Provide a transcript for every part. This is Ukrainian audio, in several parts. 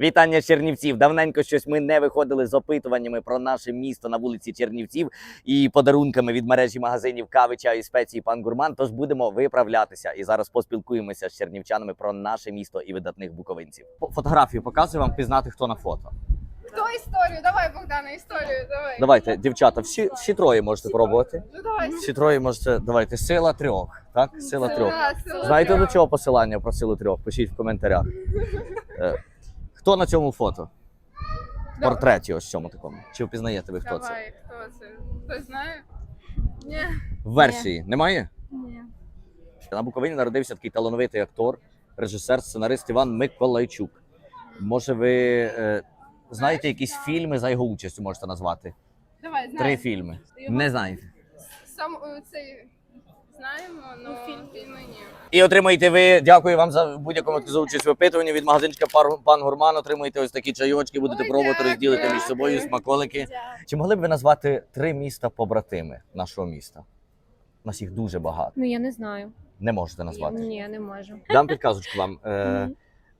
Вітання Чернівців. Давненько щось ми не виходили з опитуваннями про наше місто на вулиці Чернівців і подарунками від мережі магазинів кави, чаю і спеції пан Гурман. Тож будемо виправлятися і зараз поспілкуємося з чернівчанами про наше місто і видатних буковинців. Фотографію показую вам пізнати, хто на фото. Хто історію? Давай, Богдана, історію, давай. Давайте, дівчата, всі, всі троє можете пробувати. Ну давай. Всі троє можете. Давайте, сила трьох. Так, сила трьох. Знаєте трьох. до чого посилання про силу трьох? Пишіть в коментарях. Хто на цьому фото? В портреті ось цьому такому. Чи впізнаєте ви хто це? Давай, хто це? Хтось знає? Ні. В версії немає? Ні. На Буковині народився такий талановитий актор, режисер, сценарист Іван Миколайчук. Може, ви е, знаєте якісь фільми за його участю можете назвати? Давай, Три фільми. Його- Не знаєте. Сам е, цей знаємо, але фільми ні. І отримаєте ви, дякую вам за будь-якому за участь в опитуванні від магазинчика «Пар- пан Гурман. Отримуєте ось такі чайочки, будете Ой, пробувати дякую. розділити між собою смаколики. Чи могли б ви назвати три міста побратими нашого міста? У нас їх дуже багато. Ну я не знаю. Не можете назвати. Ні, не можу. Дам підказочку вам. Е, Мгм.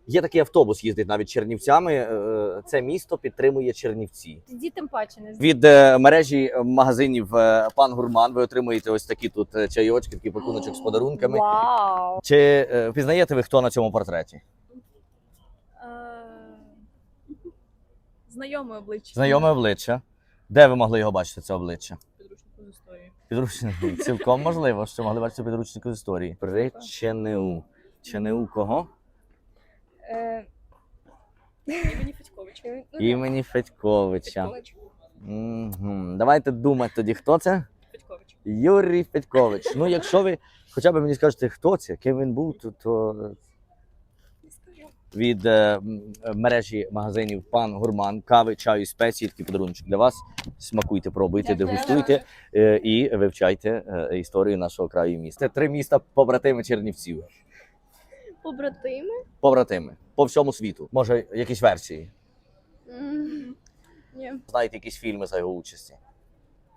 Є такий автобус, їздить навіть Чернівцями. Е, Це місто підтримує Чернівці. Тоді тим паче не. Від е, мережі магазинів е, пан Гурман ви отримуєте ось такі тут чайочки, такий пакуночок з подарунками. Вау! Чи е, впізнаєте ви хто на цьому портреті? Знайоме обличчя. Знайоме обличчя. Де ви могли його бачити, це обличчя? Підручнику з історії. Підручник. Цілком можливо, що могли бачити підручнику з історії. При ЧНУ. ЧНУ кого? Е, Імені Федькович. ну, Імені Федьковича. Федькович. Мгм. Давайте думати тоді, хто це? Федькович. Юрій Федькович. Ну, якщо ви хоча б мені скажете, хто це, ким він був, то, то Не скажу. від е, м, мережі магазинів пан Гурман, кави, чаю і спеції, такий подарунок для вас. Смакуйте, пробуйте, Дякую. дегустуйте е, і вивчайте е, історію нашого краю і міста. Це три міста побратими Чернівців. Побратими? Побратими по всьому світу. Може, якісь версії. Ні. Знаєте якісь фільми за його участі.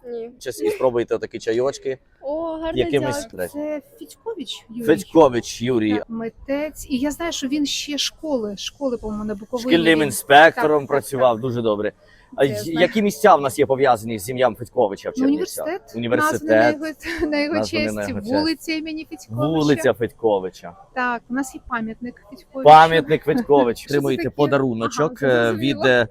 Ні. Час і спробуйте такі чайочки. О, гарно Якимись дякую. Це Федькович Юрій. Федькович Юрій. Митець. І я знаю, що він ще школи, школи, по-моєму, на Буковині. Шкільним він- інспектором Так, так, працював дуже добре. А Це я й- знаю. які місця в нас є пов'язані з ім'ям Федьковича в Ну, Чернівцях? університет. Університет. Названий на його, на його Названий честь. на його честь. Вулиця імені Федьковича. Вулиця Федьковича. Так, у нас є пам'ятник Федьковичу. Пам'ятник Федькович. Що це Отримуєте таке? подаруночок Ага, е, від е,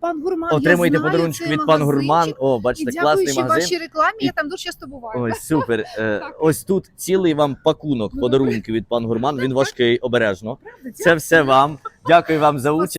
Пан Гурман, отримуєте цей від пан Гурман. О, бачите, класний магазин. вашій рекламі я там дуже часто буваю. Ой, супер. Е, Ось тут цілий вам пакунок подарунків від пан Гурман. Він важкий, обережно. Це все вам. Дякую вам за участь.